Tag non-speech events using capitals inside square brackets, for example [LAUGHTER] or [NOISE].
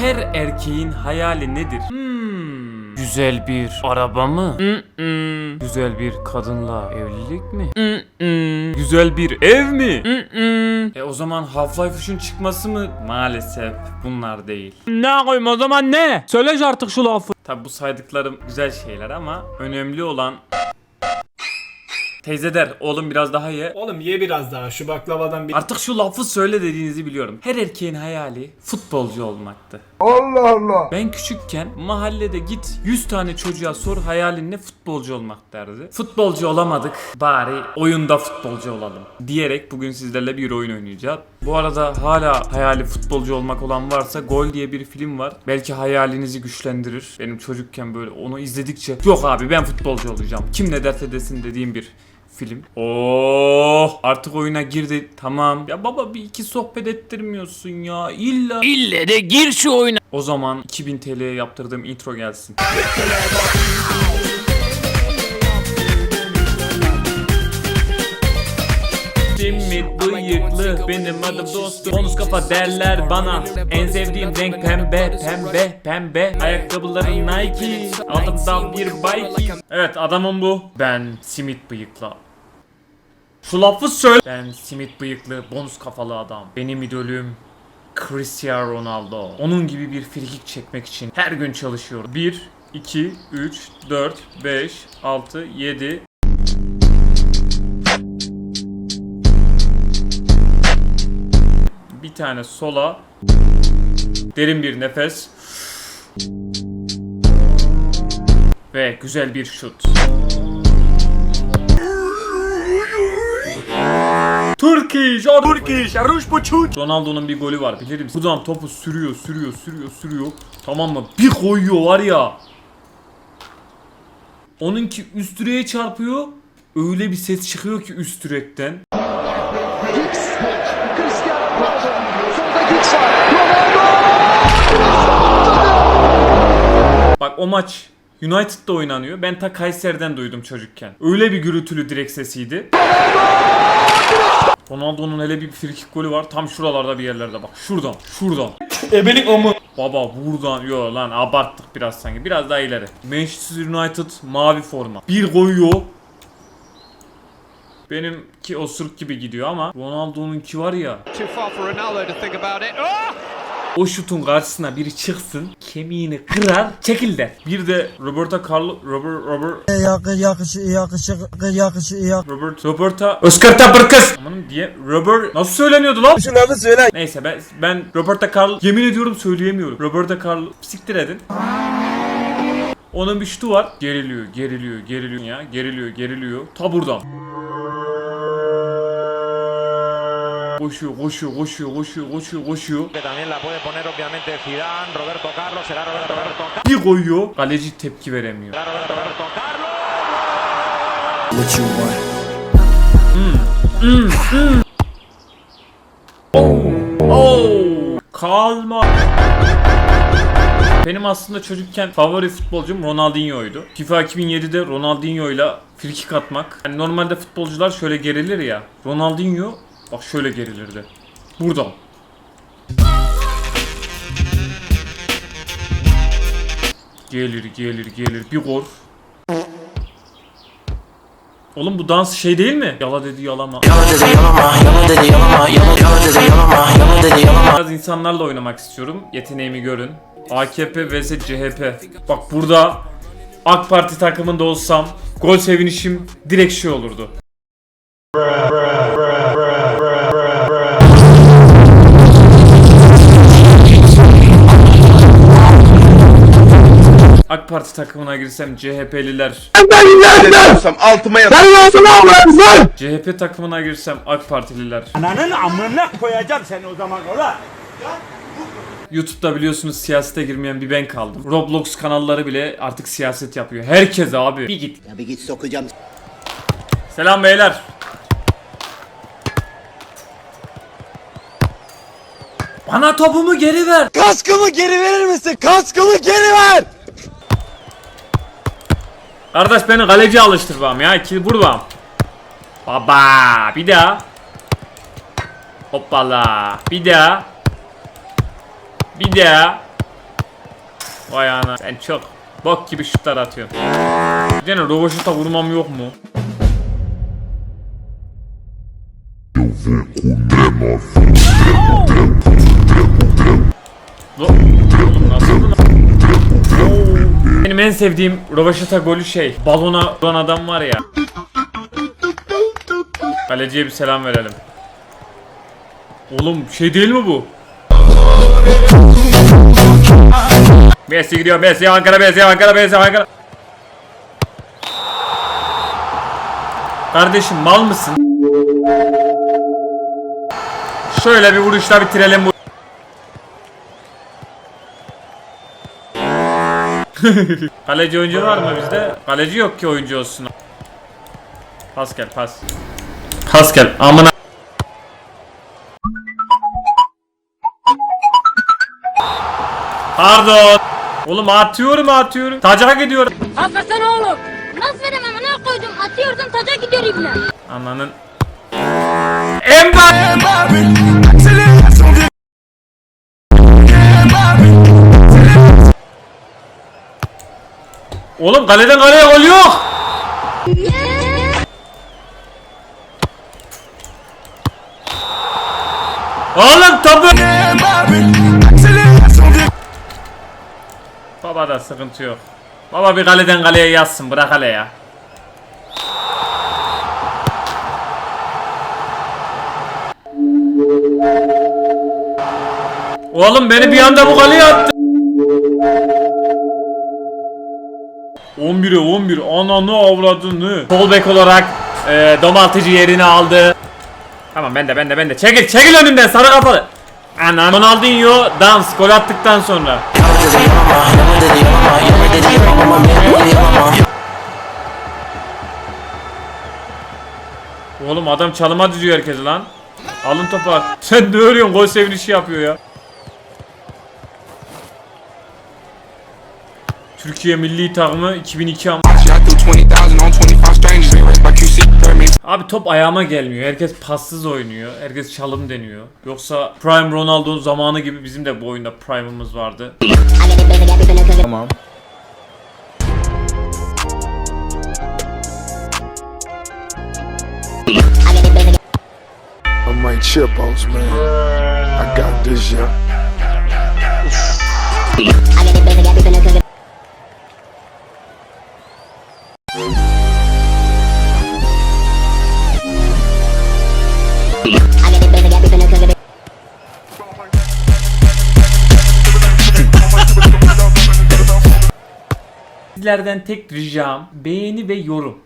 Her erkeğin hayali nedir? Hmm. Güzel bir araba mı? Mm-mm. Güzel bir kadınla evlilik mi? Mm-mm. Güzel bir ev mi? Mm-mm. E o zaman Half-Life 3'ün çıkması mı? Maalesef bunlar değil. Ne koyayım o zaman ne? Söyle artık şu lafı. Tabi bu saydıklarım güzel şeyler ama önemli olan Teyze der oğlum biraz daha ye. Oğlum ye biraz daha şu baklavadan bir... Artık şu lafı söyle dediğinizi biliyorum. Her erkeğin hayali futbolcu olmaktı. Allah Allah. Ben küçükken mahallede git 100 tane çocuğa sor hayalin ne futbolcu olmak derdi. Futbolcu olamadık bari oyunda futbolcu olalım diyerek bugün sizlerle bir oyun oynayacağız. Bu arada hala hayali futbolcu olmak olan varsa Gol diye bir film var. Belki hayalinizi güçlendirir. Benim çocukken böyle onu izledikçe yok abi ben futbolcu olacağım. Kim ne derse desin dediğim bir film. Oh artık oyuna girdi tamam. Ya baba bir iki sohbet ettirmiyorsun ya. İlla İlle de gir şu oyuna. o zaman 2000 TL'ye yaptırdığım intro gelsin. Simit bıyıklı benim adım dostum Bonus kafa derler bana En sevdiğim renk pembe pembe pembe Ayakkabılarım Nike Altımda bir bike Evet adamım bu Ben simit bıyıklı Şu lafı söyle Ben simit bıyıklı bonus kafalı adam Benim idolüm Cristiano Ronaldo. Onun gibi bir frikik çekmek için her gün çalışıyor. 1, 2, 3, 4, 5, 6, 7. Bir tane sola. Derin bir nefes. Ve güzel bir şut. Turkish, Turkish, Ruş bu Ronaldo'nun bir golü var bilir misin? Buradan topu sürüyor, sürüyor, sürüyor, sürüyor. Tamam mı? Bir koyuyor var ya. Onunki üst direğe çarpıyor. Öyle bir ses çıkıyor ki üst direkten. Bak o maç United'da oynanıyor. Ben ta Kayseri'den duydum çocukken. Öyle bir gürültülü direk sesiydi. Ronaldo'nun hele bir frikik golü var. Tam şuralarda bir yerlerde bak. Şuradan, şuradan. [LAUGHS] Ebelik o mu? Baba buradan. Yo lan abarttık biraz sanki. Biraz daha ileri. Manchester United mavi forma. Bir koyuyor. Benimki osuruk gibi gidiyor ama Ronaldo'nunki var ya. Too far for Ronaldo to think about it. Oh! O şutun karşısına biri çıksın, kemiğini kırar, çekil der. Bir de Roberto Carlos, Robert, Robert, Yakış yakış yakış yakış yak. Robert, Roberta, Oscar Tapırkız. Aman diye, Robert, nasıl söyleniyordu lan? Şu lafı söyle. Neyse ben, ben Roberto Carlos, yemin ediyorum söyleyemiyorum. Roberto Carlos, siktir edin. Onun bir şutu var. Geriliyor, geriliyor, geriliyor ya. Geriliyor, geriliyor. Ta buradan. Koşuyor, koşuyor, koşuyor, koşuyor, koşuyor, koşuyor. que también la puede poner obviamente Zidane, Roberto Carlos, será Roberto, Roberto, Ca- Bir koyuyor. Kaleci tepki veremiyor. Roberto, Roberto Carlos. Oo! Kalma. Benim aslında çocukken favori futbolcum Ronaldinho'ydu. FIFA 2007'de Ronaldinho'yla frikik atmak. Yani normalde futbolcular şöyle gerilir ya. Ronaldinho bak şöyle gerilirdi. Buradan. Gelir gelir gelir bir gol. Oğlum bu dans şey değil mi? Yala dedi yalama. Biraz insanlarla oynamak istiyorum. Yeteneğimi görün. AKP vs CHP. Bak burada AK Parti takımında olsam gol sevinişim direkt şey olurdu. Parti takımına girsem CHP'liler altıma yat. Sen nasıl lan? CHP takımına girsem AK Partililer Ananın amına koyacağım seni o zaman ola. YouTube'da biliyorsunuz siyasete girmeyen bir ben kaldım. Roblox kanalları bile artık siyaset yapıyor. Herkes abi. Bir git. Ya bir git sokacağım. Selam beyler. Bana topumu geri ver. Kaskımı geri verir misin? Kaskımı geri ver. Kardeş beni kaleci alıştır bana ya. İki vur bana. Baba bir daha. Hoppala. Bir daha. Bir daha. Vay ana. Sen çok bok gibi şutlar atıyorsun. Gene roboşuta vurmam yok mu? Oğlum nasıl? Oo. Benim en sevdiğim roboşuta golü şey. Balona vuran adam var ya. Kaleciye bir selam verelim. Oğlum şey değil mi bu? Messi gidiyor Messi Ankara Messi Ankara Messi Ankara. Kardeşim mal mısın? Şöyle bir vuruşla bitirelim bu. [LAUGHS] Kaleci oyuncu var mı bizde? Kaleci yok ki oyuncu olsun. Pas gel pas. Pas gel amına. Pardon. Oğlum atıyorum atıyorum. Taca gidiyorum. Hakikaten oğlum. Nasıl veremem ne koydum? Atıyordum taca gidiyor ibne. Ananın. Emba. Oğlum kaleden kaleye gol yok. Oğlum topu. Baba da sıkıntı yok. Baba bir kaleden kaleye yazsın bırak kale ya. Oğlum beni bir anda bu kaleye attı. 11'e 11 ananı avradını. Sol bek olarak e, domaltıcı yerini aldı. Tamam ben de ben de. Çekil çekil önümden sarı kafalı. Ana Ronaldinho dans gol attıktan sonra. Oğlum adam çalıma düzüyor herkes lan. Alın topu at. Sen ne örüyorsun? Gol sevinişi yapıyor ya. Türkiye milli takımı 2002 am- Abi top ayağıma gelmiyor. Herkes passız oynuyor. Herkes çalım deniyor. Yoksa Prime Ronaldo'nun zamanı gibi bizim de bu oyunda Prime'ımız vardı. I'm like Chipos, man. I got this, yeah. Sizlerden tek ricam beğeni ve yorum.